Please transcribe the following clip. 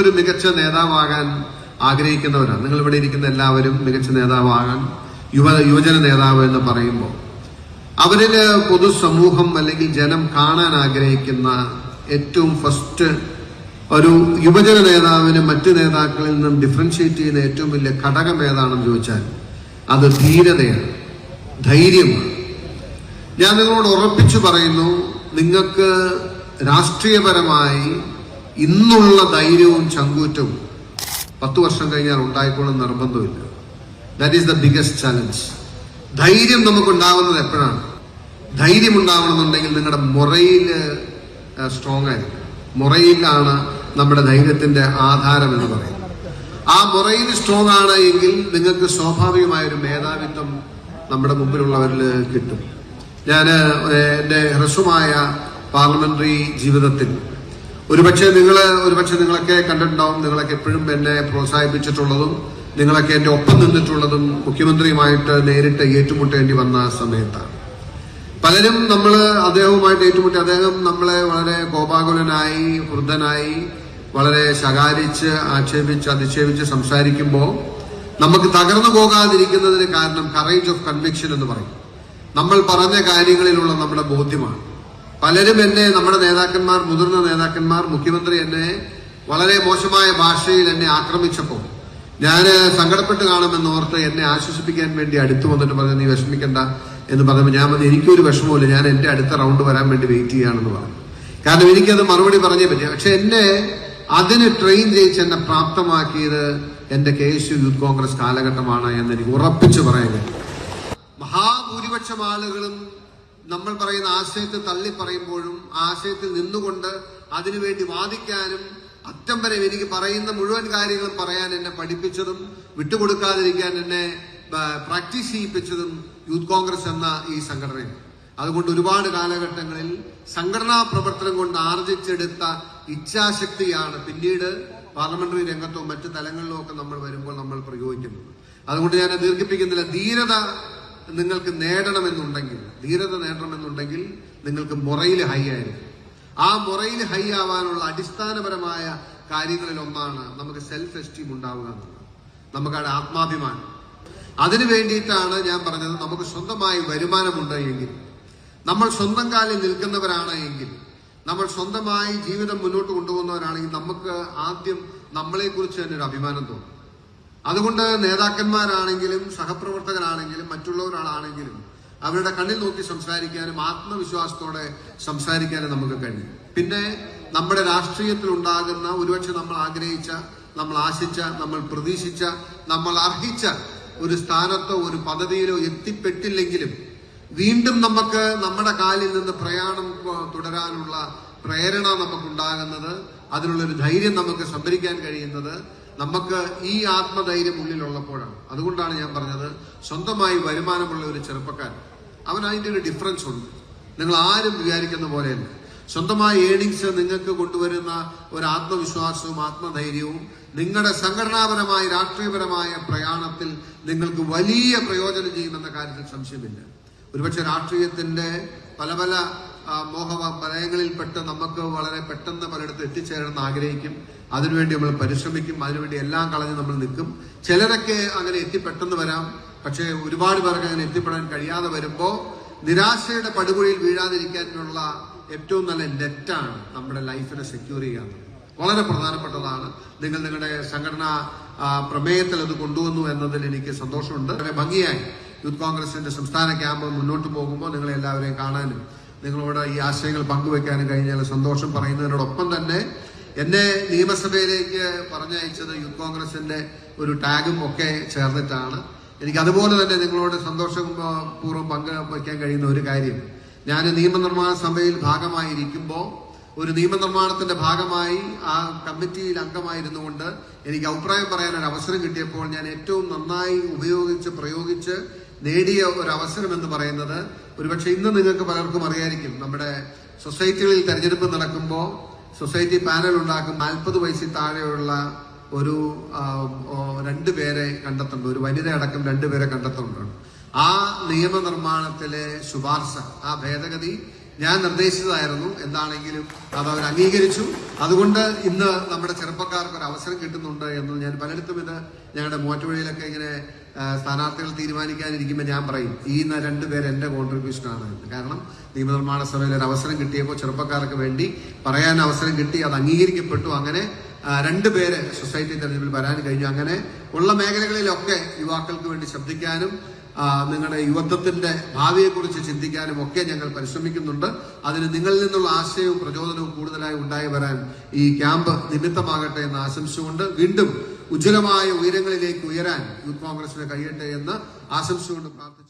ഒരു മികച്ച നേതാവാകാൻ ആഗ്രഹിക്കുന്നവരാണ്. നിങ്ങൾ ഇവിടെ ഇരിക്കുന്ന എല്ലാവരും മികച്ച നേതാവാകാൻ യുവ യുവജന നേതാവ് എന്ന് പറയുമ്പോൾ അവരിൽ പൊതുസമൂഹം അല്ലെങ്കിൽ ജനം കാണാൻ ആഗ്രഹിക്കുന്ന ഏറ്റവും ഫസ്റ്റ് ഒരു യുവജന നേതാവിന് മറ്റു നേതാക്കളിൽ നിന്നും ഡിഫറൻഷ്യേറ്റ് ചെയ്യുന്ന ഏറ്റവും വലിയ ഘടകം ഏതാണെന്ന് ചോദിച്ചാൽ അത് ധീരതയാണ്. ധൈര്യമാണ്. ഞാൻ നിങ്ങളോട് ഉറപ്പിച്ചു പറയുന്നു നിങ്ങൾക്ക് രാഷ്ട്രീയപരമായി ഇന്നുള്ള ധൈര്യവും ചങ്കൂറ്റവും പത്ത് വർഷം കഴിഞ്ഞാൽ ഉണ്ടായിക്കോളും നിർബന്ധമില്ല. That is the biggest challenge ധൈര്യം നമുക്കുണ്ടാവുന്നത് എപ്പോഴാണ്? ധൈര്യം ഉണ്ടാവണമെന്നുണ്ടെങ്കിൽ നിങ്ങളുടെ മുറയിൽ സ്ട്രോങ് ആയിരിക്കും മുറയിലാണ് നമ്മുടെ ധൈര്യത്തിന്റെ ആധാരം എന്ന് പറയുന്നത്. ആ മുറയിൽ സ്ട്രോങ് ആണ് എങ്കിൽ നിങ്ങൾക്ക് സ്വാഭാവികമായ ഒരു മേധാവിത്വം നമ്മുടെ മുമ്പിലുള്ളവരിൽ കിട്ടും. ഞാൻ എന്റെ ഹ്രസ്വമായ പാർലമെന്ററി ജീവിതത്തിൽ ഒരുപക്ഷെ നിങ്ങൾ ഒരുപക്ഷെ നിങ്ങളൊക്കെ കണ്ടിട്ടുണ്ടാവും നിങ്ങളൊക്കെ എപ്പോഴും എന്നെ പ്രോത്സാഹിപ്പിച്ചിട്ടുള്ളതും നിങ്ങളൊക്കെ എന്റെ ഒപ്പം നിന്നിട്ടുള്ളതും മുഖ്യമന്ത്രിയുമായിട്ട് നേരിട്ട് ഏറ്റുമുട്ടേണ്ടി വന്ന സമയത്താണ്. പലരും നമ്മൾ അദ്ദേഹവുമായിട്ട് ഏറ്റുമുട്ടി അദ്ദേഹം നമ്മളെ വളരെ കോപാകുലനായി വൃദ്ധനായി വളരെ ശകാരിച്ച് ആക്ഷേപിച്ച് അധിക്ഷേപിച്ച് സംസാരിക്കുമ്പോൾ നമുക്ക് തകർന്നു പോകാതിരിക്കുന്നതിന് കാരണം കറേജ് ഓഫ് കൺവിക്ഷൻ എന്ന് പറയും. നമ്മൾ പറഞ്ഞ കാര്യങ്ങളിലുള്ള നമ്മുടെ ബോധ്യമാണ്. പലരും എന്നെ നമ്മുടെ നേതാക്കന്മാർ മുതിർന്ന നേതാക്കന്മാർ മുഖ്യമന്ത്രി എന്നെ വളരെ മോശമായ ഭാഷയിൽ എന്നെ ആക്രമിച്ചപ്പോൾ ഞാൻ സങ്കടപ്പെട്ട് കാണുമെന്ന് ഓർത്ത് എന്നെ ആശ്വസിപ്പിക്കാൻ വേണ്ടി അടുത്തു വന്നിട്ട് പറഞ്ഞു നീ വിഷമിക്കണ്ട എന്ന് പറഞ്ഞപ്പോൾ ഞാൻ പറഞ്ഞു എനിക്കൊരു വിഷമമില്ല ഞാൻ എന്റെ അടുത്ത റൗണ്ട് വരാൻ വേണ്ടി വെയിറ്റ് ചെയ്യാണെന്ന് പറഞ്ഞു. കാരണം എനിക്കത് മറുപടി പറഞ്ഞേ പറ്റിയ പക്ഷെ എന്നെ അതിന് ട്രെയിൻ ചെയ്യിച്ച് എന്നെ പ്രാപ്തമാക്കിയത് എന്റെ K S U youth Congress കാലഘട്ടമാണ് എന്ന് എനിക്ക് ഉറപ്പിച്ചു കഴിയും. മഹാഭൂരിപക്ഷം ആളുകളും നമ്മൾ പറയുന്ന ആശയത്തെ തള്ളി പറയുമ്പോഴും ആശയത്തിൽ നിന്നുകൊണ്ട് അതിനുവേണ്ടി വാദിക്കാനും അറ്റം വരെ എനിക്ക് പറയുന്ന മുഴുവൻ കാര്യങ്ങളും പറയാൻ എന്നെ പഠിപ്പിച്ചതും വിട്ടുകൊടുക്കാതിരിക്കാൻ എന്നെ പ്രാക്ടീസ് ചെയ്യിപ്പിച്ചതും യൂത്ത് കോൺഗ്രസ് എന്ന ഈ സംഘടനയാണ്. അതുകൊണ്ട് ഒരുപാട് കാലഘട്ടങ്ങളിൽ സംഘടനാ പ്രവർത്തനം കൊണ്ട് ആർജിച്ചെടുത്ത ഇച്ഛാശക്തിയാണ് പിന്നീട് പാർലമെന്ററി രംഗത്തോ മറ്റു തലങ്ങളിലോ ഒക്കെ നമ്മൾ വരുമ്പോൾ നമ്മൾ പ്രയോഗിക്കുന്നത്. അതുകൊണ്ട് ഞാൻ ദീർഘിപ്പിക്കുന്നില്ല. ധീരത നിങ്ങൾക്ക് നേടണമെന്നുണ്ടെങ്കിൽ ധീരത നേടണമെന്നുണ്ടെങ്കിൽ നിങ്ങൾക്ക് മുറയിൽ ഹൈ ആയിരിക്കും. ആ മുറയിൽ ഹൈ ആവാനുള്ള അടിസ്ഥാനപരമായ കാര്യങ്ങളിൽ ഒന്നാണ് നമുക്ക് സെൽഫ് എസ്റ്റീം ഉണ്ടാവുക എന്നുള്ളത്. നമുക്കവിടെ ആത്മാഭിമാനം. അതിനു വേണ്ടിയിട്ടാണ് ഞാൻ പറഞ്ഞത് നമുക്ക് സ്വന്തമായി വരുമാനമുണ്ട് എങ്കിൽ നമ്മൾ സ്വന്തം കാലിൽ നിൽക്കുന്നവരാണ് എങ്കിൽ നമ്മൾ സ്വന്തമായി ജീവിതം മുന്നോട്ട് കൊണ്ടുപോകുന്നവരാണെങ്കിൽ നമുക്ക് ആദ്യം നമ്മളെ കുറിച്ച് തന്നെ ഒരു അഭിമാനം തോന്നും. അതുകൊണ്ട് നേതാക്കന്മാരാണെങ്കിലും സഹപ്രവർത്തകരാണെങ്കിലും മറ്റുള്ളവരാണെങ്കിലും അവരുടെ കണ്ണിൽ നോക്കി സംസാരിക്കാനും ആത്മവിശ്വാസത്തോടെ സംസാരിക്കാനും നമുക്ക് കഴിയും. പിന്നെ നമ്മുടെ രാഷ്ട്രീയത്തിൽ ഉണ്ടാകുന്ന ഒരുപക്ഷെ നമ്മൾ ആഗ്രഹിച്ച നമ്മൾ ആശിച്ച നമ്മൾ പ്രതീക്ഷിച്ച നമ്മൾ അർഹിച്ച ഒരു സ്ഥാനത്തോ ഒരു പദവിയിലോ എത്തിപ്പെട്ടില്ലെങ്കിലും വീണ്ടും നമുക്ക് നമ്മുടെ കാലിൽ നിന്ന് പ്രയാണം തുടരാനുള്ള പ്രേരണ നമുക്കുണ്ടാകുന്നത് അതിനുള്ളൊരു ധൈര്യം നമുക്ക് സംഭരിക്കാൻ കഴിയുന്നത് നമുക്ക് ഈ ആത്മധൈര്യം ഉള്ളിലുള്ളപ്പോഴാണ്. അതുകൊണ്ടാണ് ഞാൻ പറഞ്ഞത് സ്വന്തമായി വരുമാനമുള്ള ഒരു ചെറുപ്പക്കാരൻ അവൻ അതിന്റെ ഒരു ഡിഫറൻസ് ഉണ്ട്. നിങ്ങൾ ആരും വിചാരിക്കുന്ന പോലെയല്ല. സ്വന്തമായ ഏണിങ്സ് നിങ്ങൾക്ക് കൊണ്ടുവരുന്ന ഒരു ആത്മവിശ്വാസവും ആത്മധൈര്യവും നിങ്ങളുടെ സംഘടനാപരമായ രാഷ്ട്രീയപരമായ പ്രയാണത്തിൽ നിങ്ങൾക്ക് വലിയ പ്രയോജനം ചെയ്യുമെന്ന കാര്യത്തിൽ സംശയമില്ല. ഒരുപക്ഷെ രാഷ്ട്രീയത്തിന്റെ പല പല മോഹ വലയങ്ങളിൽപ്പെട്ട് നമുക്ക് വളരെ പെട്ടെന്ന് പലയിടത്ത് എത്തിച്ചേരണമെന്ന് ആഗ്രഹിക്കും. അതിനുവേണ്ടി നമ്മൾ പരിശ്രമിക്കും. അതിനുവേണ്ടി എല്ലാം കളഞ്ഞ് നമ്മൾ നിൽക്കും. ചിലരൊക്കെ അങ്ങനെ എത്തി പെട്ടെന്ന് വരാം. പക്ഷേ ഒരുപാട് പേർക്ക് അങ്ങനെ എത്തിപ്പെടാൻ കഴിയാതെ വരുമ്പോൾ നിരാശയുടെ പടുകുഴിയിൽ വീഴാതിരിക്കാനുള്ള ഏറ്റവും നല്ല നെറ്റാണ് നമ്മുടെ ലൈഫിനെ സെക്യൂർ ചെയ്യാൻ വളരെ പ്രധാനപ്പെട്ടതാണ്. നിങ്ങൾ നിങ്ങളുടെ സംഘടനാ പ്രമേയത്തിൽ അത് കൊണ്ടുവന്നു എന്നതിൽ എനിക്ക് സന്തോഷമുണ്ട്. വളരെ ഭംഗിയായി യൂത്ത് കോൺഗ്രസിന്റെ സംസ്ഥാന ക്യാമ്പ് മുന്നോട്ട് പോകുമ്പോൾ നിങ്ങളെ എല്ലാവരെയും കാണാനും നിങ്ങളോട് ഈ ആശയങ്ങൾ പങ്കുവെക്കാനും കഴിഞ്ഞാൽ സന്തോഷം പറയുന്നതിനോടൊപ്പം തന്നെ എന്നെ നിയമസഭയിലേക്ക് പറഞ്ഞയച്ചത് യൂത്ത് കോൺഗ്രസിന്റെ ഒരു ടാഗും ഒക്കെ ചേർന്നിട്ടാണ്. എനിക്ക് അതുപോലെ തന്നെ നിങ്ങളോട് സന്തോഷപൂർവം പങ്കുവയ്ക്കാൻ കഴിയുന്ന ഒരു കാര്യം. ഞാൻ നിയമനിർമ്മാണ സഭയിൽ ഭാഗമായിരിക്കുമ്പോൾ ഒരു നിയമനിർമ്മാണത്തിന്റെ ഭാഗമായി ആ കമ്മിറ്റിയിൽ അംഗമായിരുന്നുകൊണ്ട് എനിക്ക് അഭിപ്രായം പറയാൻ ഒരു അവസരം കിട്ടിയപ്പോൾ ഞാൻ ഏറ്റവും നന്നായി ഉപയോഗിച്ച് പ്രയോഗിച്ച് നേടിയ ഒരു അവസരം എന്ന് പറയുന്നത് ഒരുപക്ഷെ ഇന്ന് നിങ്ങൾക്ക് പലർക്കും അറിയായിരിക്കും. നമ്മുടെ സൊസൈറ്റികളിൽ തെരഞ്ഞെടുപ്പ് നടക്കുമ്പോൾ സൊസൈറ്റി പാനൽ ഉണ്ടാക്കും. നാൽപ്പത് വയസ്സിൽ താഴെയുള്ള ഒരു രണ്ടു പേരെ കണ്ടെത്തുന്നുണ്ട്. ഒരു വനിത അടക്കം രണ്ടുപേരെ കണ്ടെത്തുന്നുണ്ട്. ആ നിയമനിർമ്മാണത്തിലെ ശുപാർശ ആ ഭേദഗതി ഞാൻ നിർദ്ദേശിച്ചതായിരുന്നു. എന്താണെങ്കിലും അത് അവർ അംഗീകരിച്ചു. അതുകൊണ്ട് ഇന്ന് നമ്മുടെ ചെറുപ്പക്കാർക്ക് ഒരു അവസരം കിട്ടുന്നുണ്ട് എന്ന് ഞാൻ പലയിടത്തും ഇത് ഞങ്ങളുടെ മൂവാറ്റുപുഴയിലൊക്കെ ഇങ്ങനെ സ്ഥാനാർത്ഥികൾ തീരുമാനിക്കാനിരിക്കുമ്പോൾ ഞാൻ പറയും ഈ രണ്ട് പേര് എന്റെ കോൺട്രിബ്യൂഷനാണ് കാരണം നിയമനിർമ്മാണ സഭയിൽ ഒരു അവസരം കിട്ടിയപ്പോൾ ചെറുപ്പക്കാർക്ക് വേണ്ടി പറയാൻ അവസരം കിട്ടി അത് അംഗീകരിക്കപ്പെട്ടു. അങ്ങനെ രണ്ട് പേര് സൊസൈറ്റി തെരഞ്ഞെടുപ്പിൽ വരാൻ കഴിഞ്ഞു. അങ്ങനെ ഉള്ള മേഖലകളിലൊക്കെ യുവാക്കൾക്ക് വേണ്ടി ശബ്ദിക്കാനും നിങ്ങളുടെ യുവത്വത്തിന്റെ ഭാവിയെക്കുറിച്ച് ചിന്തിക്കാനും ഒക്കെ ഞങ്ങൾ പരിശ്രമിക്കുന്നുണ്ട്. അതിന് നിങ്ങളിൽ നിന്നുള്ള ആശയവും പ്രചോദനവും കൂടുതലായി ഉണ്ടായി വരാൻ ഈ ക്യാമ്പ് നിമിത്തമാകട്ടെ എന്ന് ആശംസിച്ചുകൊണ്ട് വീണ്ടും ഉജ്ജ്വലമായ ഉയരങ്ങളിലേക്ക് ഉയരാൻ യൂത്ത് കോൺഗ്രസിന് കഴിയട്ടെ എന്ന് ആശംസിച്ചുകൊണ്ട് പ്രാർത്ഥിച്ചു.